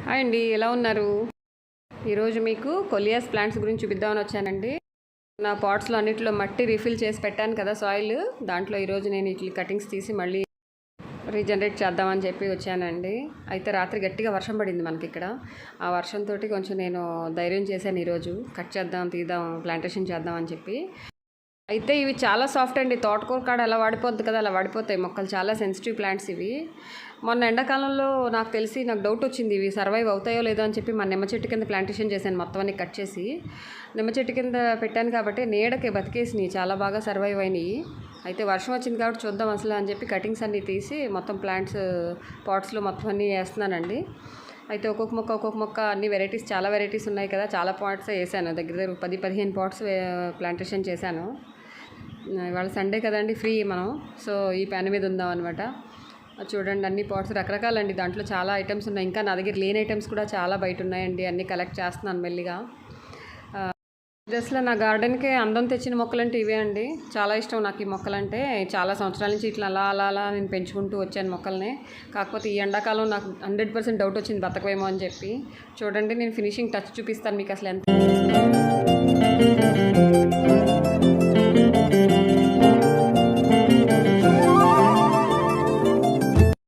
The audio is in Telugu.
హాయ్ అండి ఎలా ఉన్నారు? ఈరోజు మీకు కొలియాస్ ప్లాంట్స్ గురించి చూపిద్దామని వచ్చానండి. నా పాట్స్లో అన్నిటిలో మట్టి రీఫిల్ చేసి పెట్టాను కదా సాయిల్. దాంట్లో ఈరోజు నేను ఇట్లా కటింగ్స్ తీసి మళ్ళీ రీజనరేట్ చేద్దామని చెప్పి వచ్చానండి. అయితే రాత్రి గట్టిగా వర్షం పడింది మనకి ఇక్కడ. ఆ వర్షంతో కొంచెం నేను ధైర్యం చేశాను ఈరోజు. కట్ చేద్దాం తీద్దాం ప్లాంటేషన్ చేద్దాం అని చెప్పి. అయితే ఇవి చాలా సాఫ్ట్ అండి. తోటకూర కాడ అలా వాడిపోద్ది కదా అలా వాడిపోతాయి మొక్కలు. చాలా సెన్సిటివ్ ప్లాంట్స్ ఇవి. మొన్న ఎండాకాలంలో నాకు తెలిసి నాకు డౌట్ వచ్చింది ఇవి సర్వైవ్ అవుతాయో లేదో అని చెప్పి మా నిమ్మ చెట్టు కింద ప్లాంటేషన్ చేశాను మొత్తం అన్ని కట్ చేసి. నిమ్మ చెట్టు కింద పెట్టాను కాబట్టి నీడకి బతికేసినాయి చాలా బాగా సర్వైవ్ అయినాయి. అయితే వర్షం వచ్చింది కాబట్టి చూద్దాం అసలు అని చెప్పి కటింగ్స్ అన్నీ తీసి మొత్తం ప్లాంట్స్ పాట్స్లో మొత్తం అన్నీ వేస్తున్నానండి. అయితే ఒక్కొక్క మొక్క ఒక్కొక్క మొక్క అన్ని వెరైటీస్ చాలా వెరైటీస్ ఉన్నాయి కదా. చాలా పాట్స్ వేసాను. దగ్గర దగ్గర పది పదిహేను పాట్స్ ప్లాంటేషన్ చేశాను. ఇవాళ సండే కదండి ఫ్రీ మనం. సో ఈ పెన్ మీద ఉందాం అనమాట చూడండి అన్ని పాట్స్ రకరకాలండి. దాంట్లో చాలా ఐటమ్స్ ఉన్నాయి. ఇంకా నా దగ్గర లేని ఐటమ్స్ కూడా చాలా బయట ఉన్నాయండి. అన్నీ కలెక్ట్ చేస్తున్నాను మెల్లిగా. అసలు నా గార్డెన్కి అందం తెచ్చిన మొక్కలంటే ఇవే అండి. చాలా ఇష్టం నాకు ఈ మొక్కలంటే. చాలా సంవత్సరాల నుంచి ఇట్లా అలా అలా అలా నేను పెంచుకుంటూ వచ్చాను మొక్కల్ని. కాకపోతే ఈ ఎండాకాలం నాకు హండ్రెడ్ పర్సెంట్ డౌట్ వచ్చింది బతకవేమో అని చెప్పి. చూడండి నేను ఫినిషింగ్ టచ్ చూపిస్తాను మీకు అసలు ఎంత